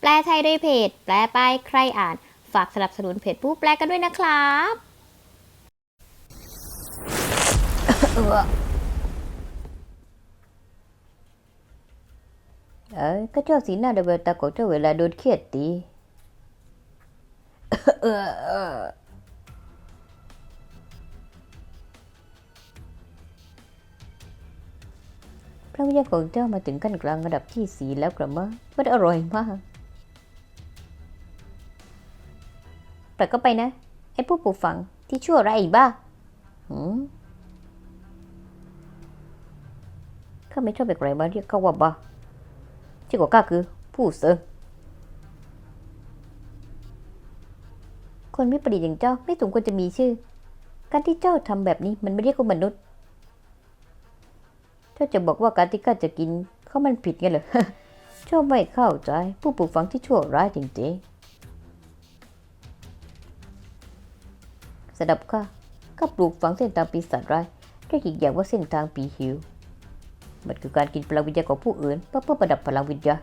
แปลไทยโดยเพจ แปลไปใครอ่าน ฝากสนับสนุนเพจผู้แปลกันด้วยนะครับ เอ้ยก็เจ้าสีหน้าเดเวลตาของเจ้าเวลาโดนเครียดตีเออพระวิญญาของเจ้ามาถึงขั้นกลางระดับที่สีแล้วกระมังมันอร่อยมาก แต่ก็ไปนะ ไอ้ผู้ปลูกฝังที่ชั่วร้ายอีบ้าหืมข้าไม่ชอบแบบไรมาเรียกเขาว่าบ้าชื่อของข้าคือผู้เสือคนวิปริตอย่างเจ้าไม่สมควรจะมีชื่อ การที่เจ้าทำแบบนี้มันไม่เรียกว่ามนุษย์ เจ้าจะบอกว่าการที่ข้าจะกินเขามันผิดไงเหรอเจ้าไม่เข้าใจ ผู้ปลูกฝังที่ชั่วร้ายจริงๆ สำหรับข้าข้าปลูกฝังเส้นทางปีศาจร้ายเรียกอีกอย่างว่าเส้นทางปีหิว มันคือการกินพลังวิญญาณของผู้อื่นเพื่อเพื่อประดับพลังวิญญาณ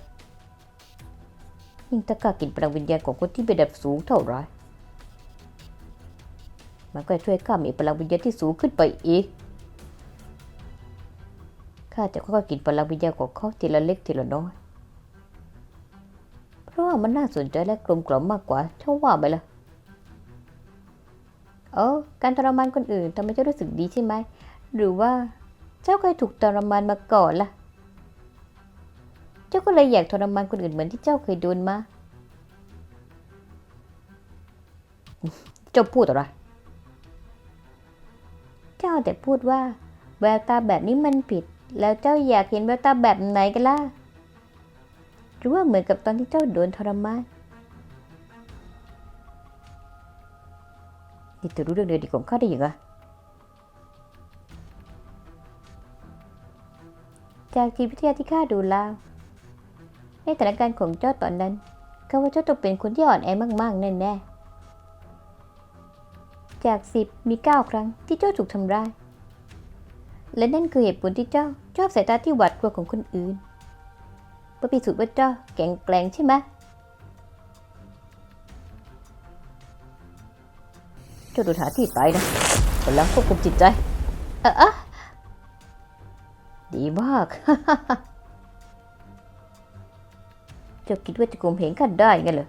ยิ่งถ้ากล้ากินพลังวิญญาณของคนที่ระดับสูงเท่าไรมันก็จะช่วยข้ามีพลังวิญญาณที่สูงขึ้นไปอีกข้าจะค่อยๆกินพลังวิญญาณของเขาทีละเล็กทีละน้อย เพราะว่ามันน่าสนใจและกลมกล่อมมากกว่าเท่าว่าไปละ เออการทรมานคนอื่นทำให้เจ้ารู้สึกดีใช่ไหม หรือว่าเจ้าเคยถูกทรมานมาก่อนล่ะ เจ้าก็เลยอยากทรมานคนอื่นเหมือนที่เจ้าเคยโดนมา เจ้าพูดอะไร เจ้าแต่พูดว่า แววตาแบบนี้มันผิด แล้วเจ้าอยากเห็นแววตาแบบไหนกันล่ะ หรือว่าเหมือนกับตอนที่เจ้าโดนทรมาน นี่เธอรู้เรื่องเดียวดีของข้าได้ยังไงจากจิตวิทยาที่ข้าดูแล้ว ในสถานการณ์ของเจ้าตอนนั้นข้าว่าเจ้าต้องเป็นคนที่อ่อนแอมากๆแน่ๆจากสิบมีเก้าครั้งที่เจ้าถูกทำร้ายและนั่นคือเหตุผลที่เจ้าชอบสายตาที่หวาดกลัวของคนอื่นเพื่อพิสูจน์ว่าเจ้าแข็งแกร่งใช่ไหม เจ้าดูหาที่ตายนะพลังควบคุมจิตใจเออเอดีมากเจ้าคิดว่าจะข่มเหงข้าได้ไงเหรอ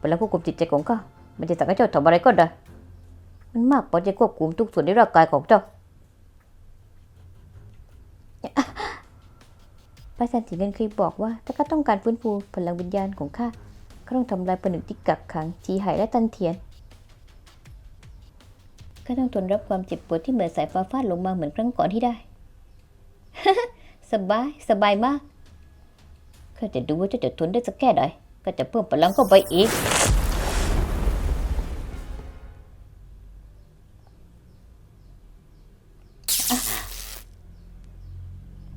พลังควบคุมจิตใจของข้ามันจะสั่งให้เจ้าทำอะไรก็ได้ มันมากพอจะควบคุมทุกส่วนในร่างกายของเจ้าพระอาจารย์สีเงินเคยบอกว่า ถ้าข้าต้องการฟื้นฟูพลังวิญญาณของข้าข้าต้องทำลายผนึกที่กักขังจีไหและตันเทียน ข้าต้องทนรับความเจ็บปวดที่เหมือนสายฟ้าฟาดลงมาเหมือนครั้งก่อนที่ได้ สบายสบายมากข้าจะดูว่าเจ้าจะทนได้สักแค่ไหนก็จะเพิ่มพลังเข้าไปอีก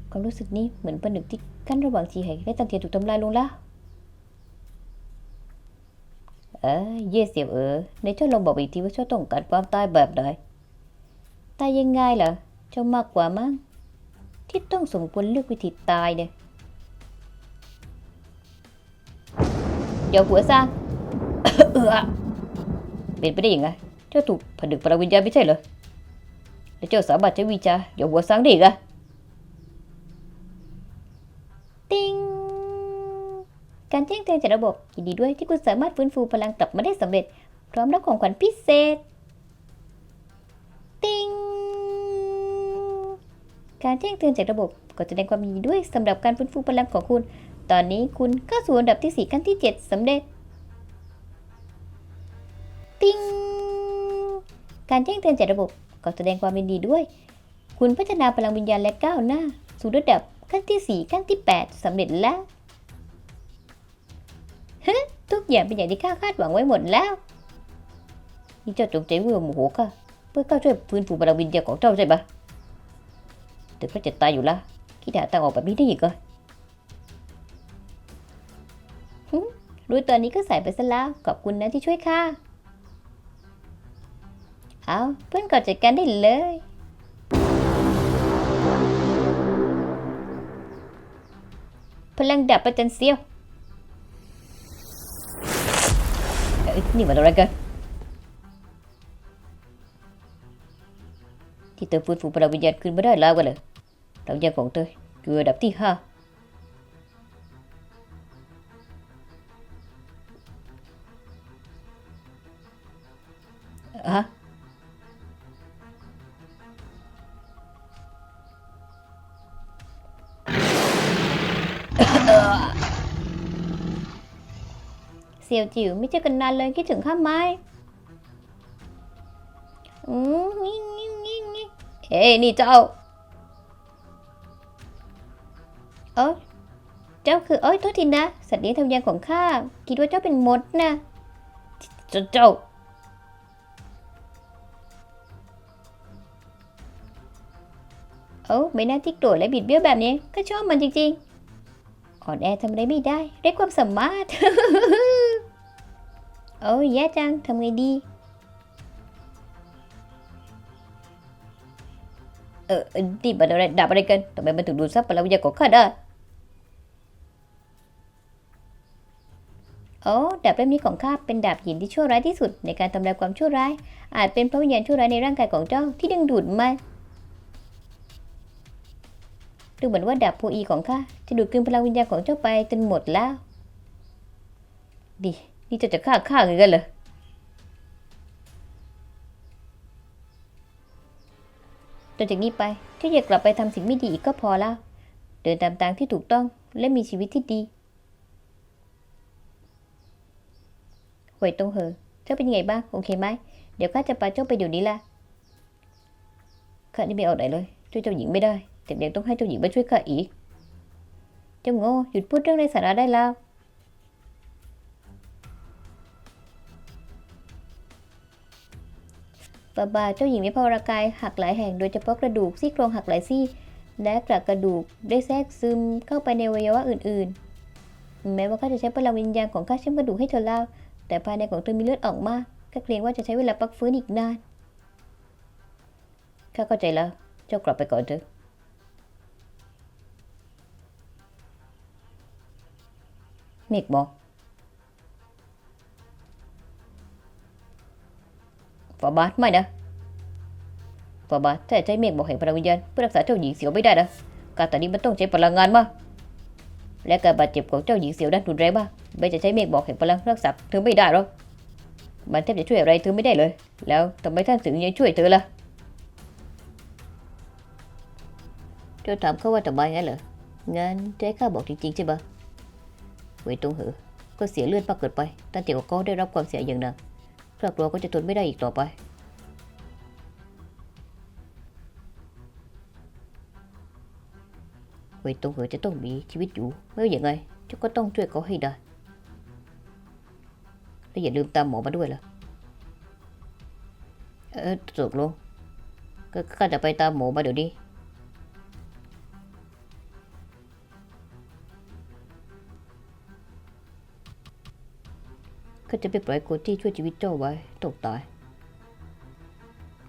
ความรู้สึกนี้เหมือนผนึกที่กั้นระหว่างจีไหและตันเทียถูกทำลายลงแล้ว เออเย่เสียวเออในเจ้าลองบอกอีกทีว่าเจ้าต้องการความตายแบบไหนตายยังไงเหรอเจ้ามากกว่ามั้งที่ต้องสมควรเลือกวิธีตายเนี่ยเดี๋ยวหัวสร้างเออเป็นไปได้ยังไงเจ้าถูกผนึกพลังวิญญาไม่ใช่เหรอแล้วเจ้าสามารถใช้วิชาเดี๋ยวหัวสร้างได้อีกอะ ติง การแจ้งเตือนจากระบบยินดีด้วยที่คุณสามารถฟื้นฟูพลังกลับมาได้สำเร็จ พร้อมรับของขวัญพิเศษ ติงการแจ้งเตือนจากระบบก็แสดงความยินดีด้วยสำหรับการฟื้นฟูพลังของคุณ ตอนนี้คุณเข้าสู่อันดับที่ 4 ขั้นที่ 7สำเร็จ ติงการแจ้งเตือนจากระบบก็แสดงความยินดีด้วย คุณพัฒนาพลังวิญญาณและก้าวหน้า สู่ระดับขั้นที่ 4 ขั้นที่ 8สำเร็จแล้วฮะ ทุกอย่างเป็นอย่างที่ข้าคาดหวังไว้หมดแล้วนี่เจ้าจงใจเวื่อโมโหข้าเพื่อเข้าช่วยฟื้นฟูพลังวิญญาณของเจ้าใช่ปะแต่ข้าจะตายอยู่ล้วคิดหาทางออกแบบนี้ได้อีกเหรอรู้ตอนนี้ก็ใส่ไปซะแล้วขอบคุณนะที่ช่วยข้าเอาเพื่อนก่อนจัดการได้เลย พลังดับประจันเซียว นี่มันอะไรกันที่เธอฟื้นฟูพลังวิญญาณคืนมาได้แล้วกันเลยหลังวิญญาณของเธออยู่ระดับที่ห้า ยวจิ๋วไม่เจอกันนานเลยคิดถึงข้าไหมอืมนี่นี่นี่นี่เอ้นี่เจ้า เอ้ยเจ้าคือเอ้ยโทษทีนะ สัตว์เลี้ยงทำยางของข้าคิดว่าเจ้าเป็นมดนะเจ้าเจ้าเอ้าใบหน้าที่โกรธและบิดเบี้ยวแบบนี้ ก็ชอบมันจริงๆอ่อนแอทำอะไรไม่ได้ไร้ความสามารถ โอ้ยแย่จังทำไงดี เออเออนี่มันอะไรดาบอะไรกันทำไมมันถึงดูดซับพลังวิญญาณของข้าได้โอ้ดาบเล่มนี้ของข้าเป็นดาบหินที่ชั่วร้ายที่สุดในการทำลายความชั่วร้าย อาจเป็นเพราะวิญญาณชั่วร้ายในร่างกายของเจ้าที่ดึงดูดมันดูเหมือนว่าดาบโพอีของข้าจะดูดกลืนพลังวิญญาณของเจ้าไปจนหมดแล้วดิ นี่เจะจะฆ่าข้าไงกันเหรอต่อจากนี้ไปเจ้าอยากกลับไปทำสิ่งไม่ดีอีกก็พอแล้ว เดินตามทางที่ถูกต้องและมีชีวิตที่ดีหวยตรงเหอเจ้าเป็นไงบ้างโอเคไหมเดี๋ยวข้าจะพาเจ้าไปเดี๋ยวนี้ละข้านี่ไม่เอาไหนเลยช่วยเจ้าหญิงไม่ได้แต่ยังต้องให้เจ้าหญิงมาช่วยข้าอีก เจ้าโง่หยุดพูดเรื่องไร้สาระได้แล้ว บาบาเจ้าหญิงวิภารากายหักหลายแห่งโดยเฉพาะกระดูกซี่โครงหักหลายซี่ และกระกระดูกได้แทรกซึมเข้าไปในวัยวะอื่นๆ แม้ว่าข้าจะใช้พลังวิญญาณของข้าเชื่อมกระดูกให้เธอแล้วแต่ภายในของเธอมีเลือดออกมากข้าเกรงว่าจะใช้เวลาพักฟื้นอีกนานข้าเข้าใจแล้ว เจ้ากลับไปก่อนเถอะเมฆบอก ฝาบาทไม่นะฝาบาทถ้าจะใช้เมฆบอกแห่งพลังวิญญาณเพื่อรักษาเจ้าหญิงเสียวไม่ได้นะการตัดนี้มันต้องใช้พลังงานมากและการบาดเจ็บของเจ้าหญิงเสียวนั้นรุนแรงมากไม่จะใช้เมฆบอกแห่งพลังรักษาเธอไม่ได้หรอกมันแทบจะช่วยอะไรเธอไม่ได้เลย แล้วทำไมท่านถึงยังช่วยเธอล่ะเจ้าถามเขาว่าทำไมงั้นเหรองั้นจะให้ข้าบอกจริงๆใช่ปะเวยตรงเหอะก็เสียเลือดมากเกินไปตั้งแต่ว่าเขาได้รับความเสียอย่างหนัก รอบครัวก็จะทนไม่ได้อีกต่อไป เวยตงเหอจะต้องมีชีวิตอยู่ไม่ว่าอย่างไงเจ้าก็ต้องช่วยเขาให้ได้ และอย่าลืมตามหมอมาด้วยล่ะ เออตกลงก็ข้าจะไปตามหมอมาเดี๋ยวนี้ ก็จะไปปล่อยคนที่ช่วยชีวิตเจ้าไว้ตกตาย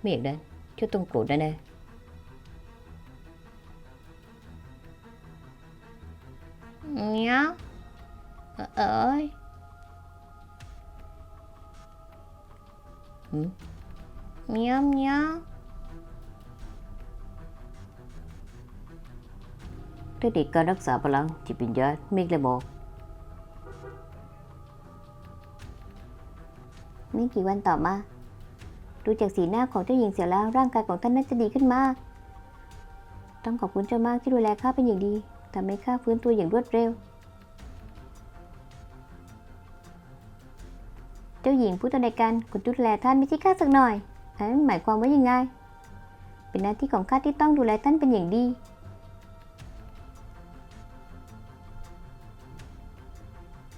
ไม่อย่างนั้นเจ้าต้องโกรธแน่เมียวเอ้ยๆหืมเมียวเมียวเทคนิคการรักษาพลังจิตวิญญาณเมฆเลยบอก ไม่กี่วันต่อมา ดูจากสีหน้าของเจ้าหญิงเสียแล้วร่างกายของท่านน่าจะดีขึ้นมาก ต้องขอบคุณเจ้ามากที่ดูแลข้าเป็นอย่างดีทำให้ข้าฟื้นตัวอย่างรวดเร็ว เจ้าหญิงพูดอะไรกันคุณดูแลท่านไม่ใช่ข้าสักหน่อยนนั้นหมายความว่ายังไง เป็นหน้าที่ของข้าที่ต้องดูแลท่านเป็นอย่างดี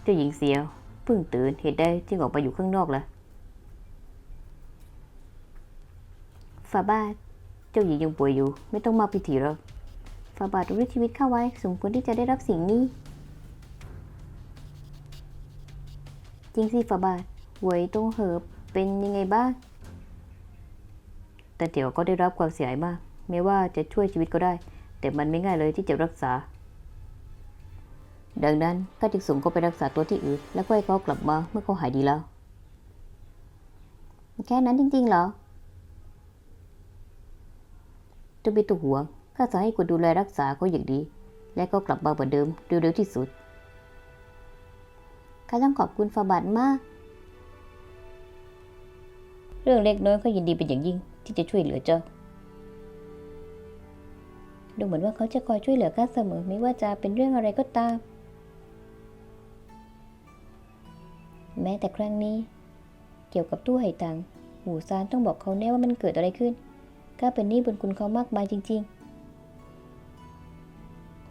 เจ้าหญิงเสียวเพิ่งตื่นเหตุใดจึงออกไปอยู่ข้างนอกล่ะ ฝาบาท เจ้าหญิงยังป่วยอยู่ ไม่ต้องมาพิธีหรอกฝาบาทรู้ชีวิตข้าไว้สมควรที่จะได้รับสิ่งนี้ จริงสิฝาบาทหวยตรงเหิบเป็นยังไงบ้าง แต่เดี๋ยวก็ได้รับความเสียหายมาก ไม่ว่าจะช่วยชีวิตก็ได้ แต่มันไม่ง่ายเลยที่จะรักษา ดังนั้นข้าจึงส่งเขาไปรักษาตัวที่อื่น แล้วก็ให้เขากลับมาเมื่อเขาหายดีแล้ว แค่นั้นจริงๆเหรอเจะไม่ต้องห่วงข้าจะให้คุณดูแลรักษาเขาอย่างดี และก็กลับมาเหมือนเดิมเร็วๆที่สุดข้าต้องขอบคุณฟาบาทมาก เรื่องเล็กน้อยเขายินดีเป็นอย่างยิ่งที่จะช่วยเหลือเจ้า ดูเหมือนว่าเขาจะคอยช่วยเหลือข้าเสมอไม่ว่าจะเป็นเรื่องอะไรก็ตาม แม้แต่ครั้งนี้ เกี่ยวกับตู้ไหตังหูซานต้องบอกเขาแน่ว่ามันเกิดอะไรขึ้น ข้าเป็นหนี้บุญคุณเขามากมายจริง ๆ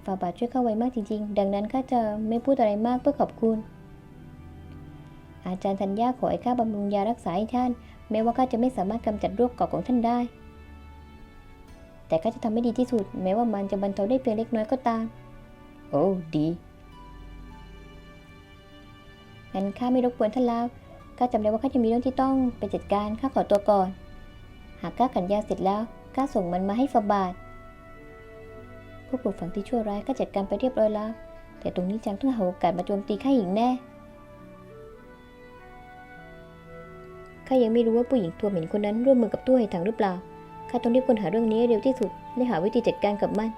ฝาบาทช่วยข้าไว้มากจริง ๆ ดังนั้นข้าจะไม่พูดอะไรมากเพื่อขอบคุณ อาจารย์ธัญญาขอให้ข้าบำรุงยารักษาให้ท่าน แม้ว่าข้าจะไม่สามารถกำจัดโรคเก่าของท่านได้ แต่ข้าจะทำให้ดีที่สุด แม้ว่ามันจะบรรเทาได้เพียงเล็กน้อยก็ตาม โอ้ดีงั้นข้าไม่รบกวนท่านแล้วข้าจำได้ว่าข้าจะมีเรื่องที่ต้องไปจัดการข้าขอตัวก่อน หากข้าขันยาเสร็จแล้วข้าส่งมันมาให้ฟาบาทผู้ปลูกฝังที่ชั่วร้ายข้าจัดการไปเรียบร้อยแล้ว แต่ตรงนี้จังต้องหาโอกาสมาโจมตีข้าอีกแน่ข้ายังไม่รู้ว่าผู้หญิงตัวเหม็นคนนั้นร่วมมือกับตู้ไหถังหรือเปล่าข้าต้องรีบค้นหาเรื่องนี้เร็วที่สุดและหาวิธีจัดการกับมัน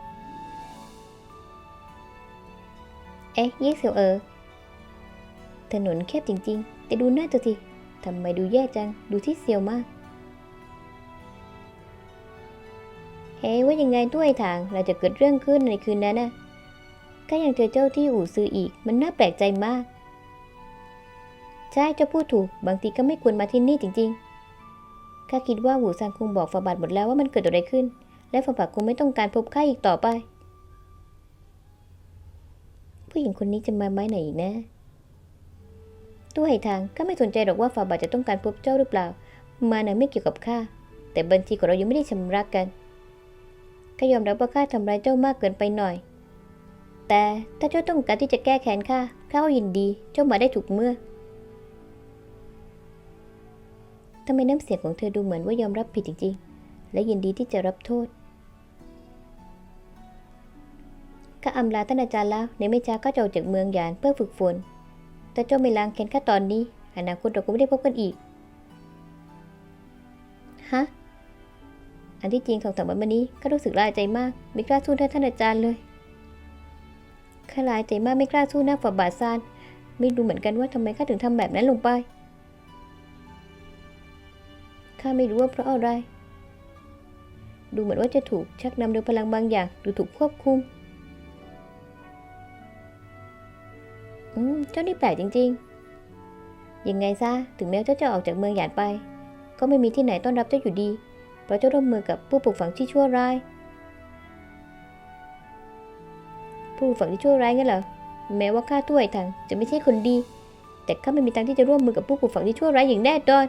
เอ๊ะเย่เสียวเออ ถนนแคบจริงๆ แต่ดูหน้าเธอสิทำไมดูแย่จัง ดูที่เซียวมาก เฮ้ว่ายังไงตู้ไอ้ทางเราจะเกิดเรื่องขึ้นในคืนนั้นนะก็ยังเจอเจ้าที่อู่ซื้ออีก มันน่าแปลกใจมาก ใช่เจ้าพูดถูก บางทีก็ไม่ควรมาที่นี่จริงๆข้าคิดว่าหูซานคงบอกฝาบาทหมดแล้วว่ามันเกิดอะไรขึ้น และฝาบาทคงไม่ต้องการพบข้าอีกต่อไป ผู้หญิงคนนี้จะมาไม้ไหนอีกนะตู้ไหทางข้าไม่สนใจหรอกว่าฝาบาทจะต้องการพบเจ้าหรือเปล่า มาน่ะไม่เกี่ยวกับข้าแต่บัญชีของเรายังไม่ได้ชำระกัน ข้ายอมรับว่าข้าทำร้ายเจ้ามากเกินไปหน่อย แต่ถ้าเจ้าต้องการที่จะแก้แค้นข้าข้าก็ยินดีเจ้ามาได้ถูกเมื่อทำไมน้ำเสียงของเธอดูเหมือนว่ายอมรับผิดจริง ๆ และยินดีที่จะรับโทษข้าอำลาท่านอาจารย์แล้วในไม่ช้าก็จะออกจากเมืองยานเพื่อฝึกฝน แต่เจ้าไม่ล้างแค้นข้าตอนนี้อนาคตเราก็ไม่ได้พบกันอีก ฮะ อันที่จริงของสองวันนี้ก็รู้สึกร้ายใจมาก ไม่กล้าสู้หน้าท่านอาจารย์เลยข้าร้ายใจมากไม่กล้าสู้หน้าฝ่าบาทซานไม่รู้เหมือนกันว่าทำไมข้าถึงทำแบบนั้นลงไปข้าไม่รู้ว่าเพราะอะไร ดูเหมือนว่าจะถูกชักนำโดยพลังบางอย่างหรือถูกควบคุม อืม เจ้านี่แปลกจริง ๆ ยังไงซะ ถึงแม้เจ้าจะออกจากเมืองหยานไป ก็ไม่มีที่ไหนต้อนรับเจ้าอยู่ดี เพราะเจ้าร่วมมือกับผู้ปลูกฝังที่ชั่วร้าย ผู้ปลูกฝังที่ชั่วร้ายงั้นเหรอแม้ว่าข้าถ้วยทางจะไม่ใช่คนดี แต่ข้าไม่มีทางที่จะร่วมมือกับผู้ปลูกฝังที่ชั่วร้ายอย่างแน่นอน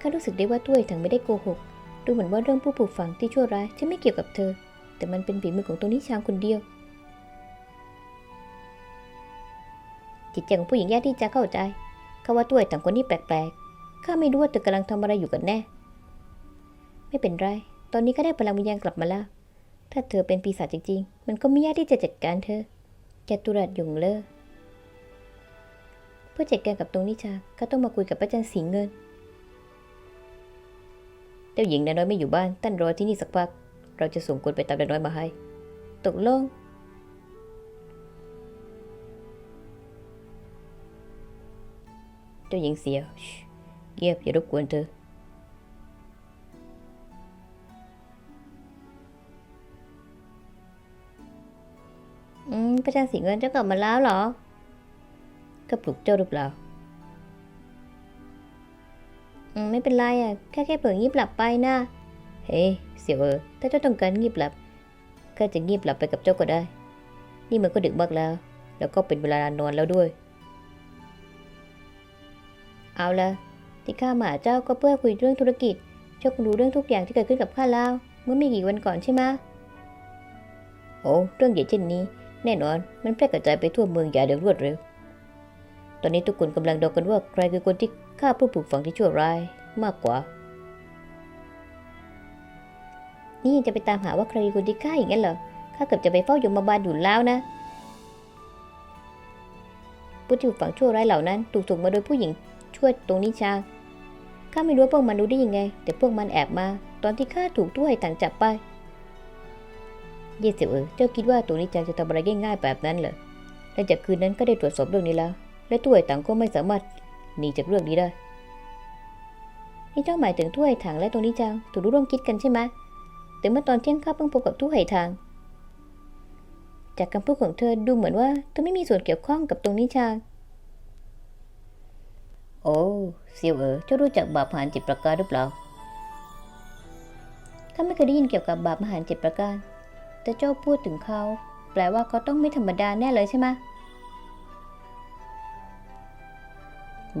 ข้ารู้สึกได้ว่าถ้วยถังไม่ได้โกหกดูเหมือนว่าเรื่องผู้ปลูกฝังที่ชั่วร้ายจะไม่เกี่ยวกับเธอ แต่มันเป็นฝีมือของตัวนิชางคนเดียว จิตใจของผู้หญิงยากที่จะเข้าใจเขาว่าตัวต่างคนนี้แปลกๆข้าไม่รู้ว่าเธอกำลังทำอะไรอยู่กันแน่ ไม่เป็นไร ตอนนี้ก็ได้พลังวิญญาณกลับมาแล้ว ถ้าเธอเป็นปีศาจจริง ๆ มันก็ไม่ยากที่จะจัดการเธอจตุรัสยงเลอเพื่อจัดการกับตรงนิชาก็ต้องมาคุยกับพระจันทร์สีเงินเจ้าหญิงนายน้อยไม่อยู่บ้านตั้นรอที่นี่สักพัก เราจะส่งคนไปตามนายน้อยมาให้ ตกลง เจ้าหญิงเสียวเงียบอย่ารบกวนเธอ อืมพระจันทร์สีเงินเจ้ากลับมาแล้วเหรอ ก็ปลุกเจ้าหรือเปล่า อืมไม่เป็นไรอะ แค่แค่เผลองีบหลับไปนะ เฮ้ยเสียวเออถ้าเจ้าต้องการงีบหลับก็จะงีบหลับไปกับเจ้าก็ได้ นี่มันก็ดึกมากแล้ว แล้วก็เป็นเวลานอนแล้วด้วย เอาละที่ข้ามาหาเจ้าก็เพื่อคุยเรื่องธุรกิจ เจ้าคงรู้เรื่องทุกอย่างที่เกิดขึ้นกับข้าแล้ว เมื่อไม่กี่วันก่อนใช่ไหมโอ้เรื่องใหญ่เช่นนี้ แน่นอนมันแพร่กระจายไปทั่วเมืองอย่างรวดเร็ว ตอนนี้ทุกคนกำลังเดากันว่าใครคือคนที่ฆ่าผู้ปลูกฝังที่ชั่วร้ายมากกว่า นี่จะไปตามหาว่าใครคือคนที่ฆ่าอย่างนั้นเหรอข้าเกือบจะไปเฝ้ายมบาลอยู่แล้วนะผู้ที่ถูกฝังชั่วร้ายเหล่านั้นถูกส่งมาโดยผู้หญิง ช่วยตรงนิชาข้าไม่รู้พวกมันรู้ได้ยังไง แต่พวกมันแอบมา ตอนที่ข้าถูกตู้ไห่ต่างจับไป เย่เสียวเอ๋อเจ้าคิดว่าตัวนิจาจะทำอะไรง่ายๆแบบนั้นเหรอหลังจากคืนนั้นก็ได้ตรวจสอบเรื่องนี้แล้ว และตู้ไห่ต่างก็ไม่สามารถหนีจากเรื่องนี้ได้นี่เจ้าหมายถึงถ้วยถังและตรงนี้จังถูกรู้ร่วมคิดกันใช่ไหมแต่เมื่อตอนเที่ยงข้าเพิ่งพบกับตู้ไห่ทางจากคำพูดของเธอดูเหมือนว่าเธอไม่มีส่วนเกี่ยวข้องกับตรงนี้จาง โอ้เซียวเอ๋อเจ้ารู้จักบาปมหารจิตประการหรือเปล่าข้าไม่เคยได้ยินเกี่ยวกับบาปมหารจิตประการ แต่เจ้าพูดถึงเขา แปลว่าเขาต้องไม่ธรรมดาแน่เลยใช่ไหม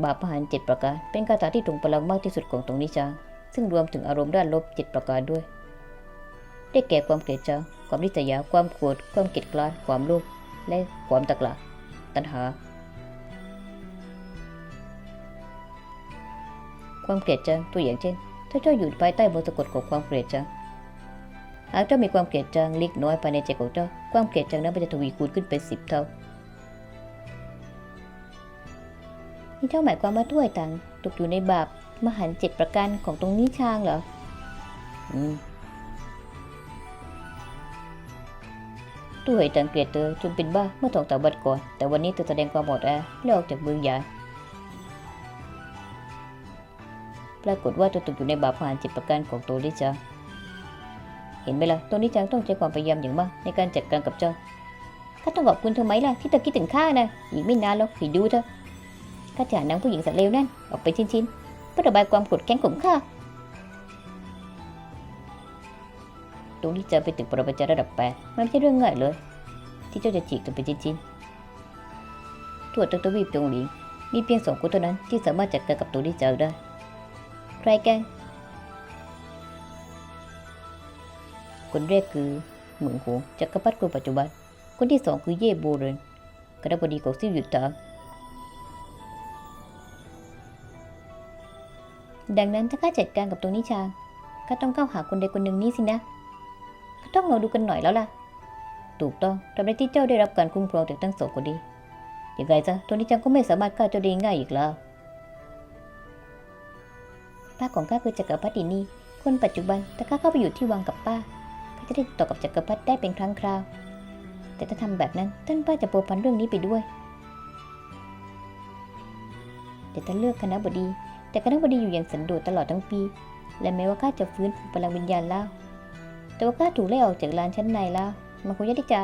บาปมหารจิตประการ เป็นคาถาที่ตรงพลังมากที่สุดของตรงนี้จางซึ่งรวมถึงอารมณ์ด้านลบเจิตประการด้วย ได้แก่ความเกลียดชังความริษยา ความโกรธ ความเกลียดกลาดความโลภ และความตะกละตัณหา ความเกลียดชังตัวอย่างเช่น ถ้าเจ้าอยู่ภายใต้มนต์สะกดของความเกลียดชังหากเจ้ามีความเกลียดชังเล็กน้อยภายในใจของเจ้า ความเกลียดชังนั้นจะทวีคูณขึ้นเป็นสิบเท่านี่เจ้าหมายความว่าถ้วยต่างตกอยู่ในบาปมหันต์เจ็ดประการของตรงนี้ชางเหรอ อืมตู้เหยตังเกลียดเธอจนเป็นบ้าเมื่อสองสามวันก่อน แต่วันนี้เธอแสดงความหมดแอและออกจากเมืองให ปรากฏว่าเธอตกอยู่ในบาปมหารจิตประการของตัวนิจังเห็นไหมล่ะตัวนิจังต้องใช้ความพยายามอย่างมากในการจัดการกับเจ้าข้าต้องขอบคุณเธอไหมล่ะที่เธอคิดถึงข้านะอีกไม่นานหรอกผีดูเธอข้าจะหานางผู้หญิงสัตว์เลวนั่นออกไปชิ้นๆเพื่อระบายความโกรธแค้นของข้าตรงนี้จะเป็นตึกปรมาจารย์ระดับแปดมันไม่ใช่เรื่องง่ายเลย ที่เจ้าจะฉีกตัวเป็นชิ้นๆทั่วทั้งทวีปตรงหลิงมีเพียงสองคนเท่านั้นที่สามารถจัดการกับตัวนี้เจอได้ ใครแก คนแรกคือเหมืองหงจักรพรรดิคนปัจจุบัน คนที่สองคือเย่โบเรนคณะบดีของซิวหยุดตาดังนั้นถ้าข้าจัดการกับตรงนิชาข้าต้องเข้าหาคนใดคนหนึ่งนี้สินะข้าต้องรอดูกันหน่อยแล้วล่ะ ถูกต้องทำให้ที่เจ้าได้รับการคุ้มครองจากทั้งสองคนดียังไงซะตัวนี้จังก็ไม่สามารถฆ่าเจ้าได้ง่ายอีกแล้ว ป้าของข้าคือจักรพรรดินีคนปัจจุบันแต่ข้าเข้าไปอยู่ที่วังกับป้าข้าจะได้ต่อกับจักรพรรดิได้เป็นครั้งคราว แต่ถ้าทำแบบนั้นท่านป้าจะโปรพันเรื่องนี้ไปด้วย แต่ถ้าเลือกคณะบดี แต่คณะบดีอยู่อย่างสันโดษตลอดทั้งปี และแม้ว่าข้าจะฟื้นฟูพลังวิญญาณแล้วแต่ว่าข้าถูกไล่ออกจากลานชั้นในแล้วมันคงยากที่จะ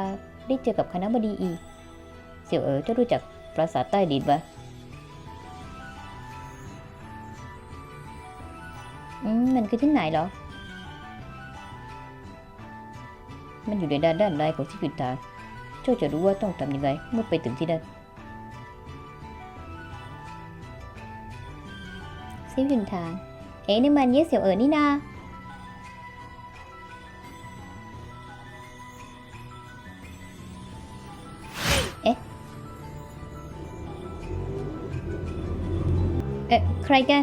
ได้เจอกับคณะบดีอีก เสี่ยวเอ๋อจ้ารู้จักปราสาทใต้ดินปะ อืมมันคือที่ไหนเหรอ มันอยู่ในด้านด้านในของที่ปิดทางเจ้าจะรู้ว่าต้องทำยังไงเมื่อไปถึงที่นั่นซิวินทาง เอ๊ะนี่มันเย่เสี่ยวเอ๋อนี่นาเอ๊ะ เอ๊ะ ใครกัน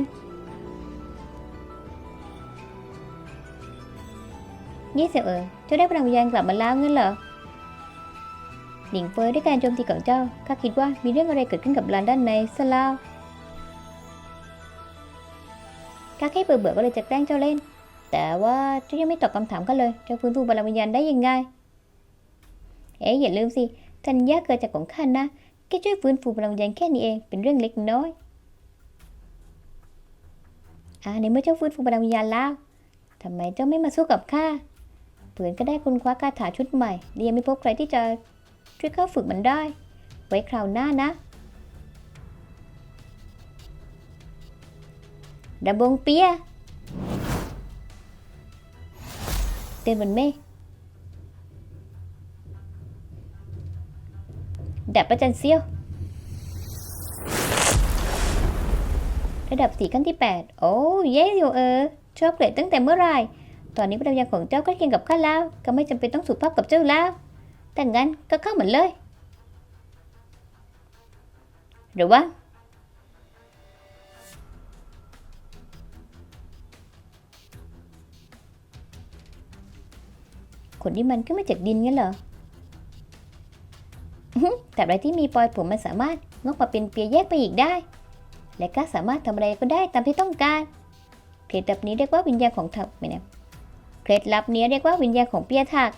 ยี่เสี่ยวเอ๋อเจ้าได้พลังวิญญาณกลับมาแล้วงั้นเหรอหลิงเฟยด้วยการโจมตีของเจ้าข้าคิดว่ามีเรื่องอะไรเกิดขึ้นกับลานด้านในซะแล้วข้าแค่เบื่อเบื่อก็เลยจะแกล้งเจ้าเล่น แต่ว่าเจ้ายังไม่ตอบคำถามข้าเลยเจ้าฟื้นฟูพลังวิญญาณได้ยังไง เอ๊ะอย่าลืมสิทันยาเกิดจากของข้านะแค่ช่วยฟื้นฟูพลังวิญญาณแค่นี้เองเป็นเรื่องเล็กน้อยอ่าในเมื่อเจ้าฟื้นฟูพลังวิญญาณแล้วทำไมเจ้าไม่มาสู้กับข้า ผื่อก็ได้คุณคว้าคาถาชุดใหม่และยังไม่พบใครที่จะช่วยเข้าฝึกมันได้ ไว้คราวหน้านะดับบงเปียเต้นบนเมฆดับประจันเซียว ระดับสี่ขั้นที่ 8 โอ้ เย่อยู่เออ ชอบเกรดตั้งแต่เมื่อไหร่ ตอนนี้ภรรยาของเจ้าก็เคียงกับข้าแล้ว ก็ไม่จำเป็นต้องสุภาพกับเจ้าแล้ว แต่งั้นก็เข้าเหมือนเลย หรือว่าขนที่มันก็มาจากดินงั้นเหรอแต่อะไรที่มีปลอยผมมันสามารถงอกมาเป็นเปียแยกไปอีกได้ และก็สามารถทำอะไรก็ได้ตามที่ต้องการเพจแบบนี้เรียกว่าวิญญาณของเธอไหมเนี่ย เคล็ดลับนี้เรียกว่าวิญญาณของเปียถัก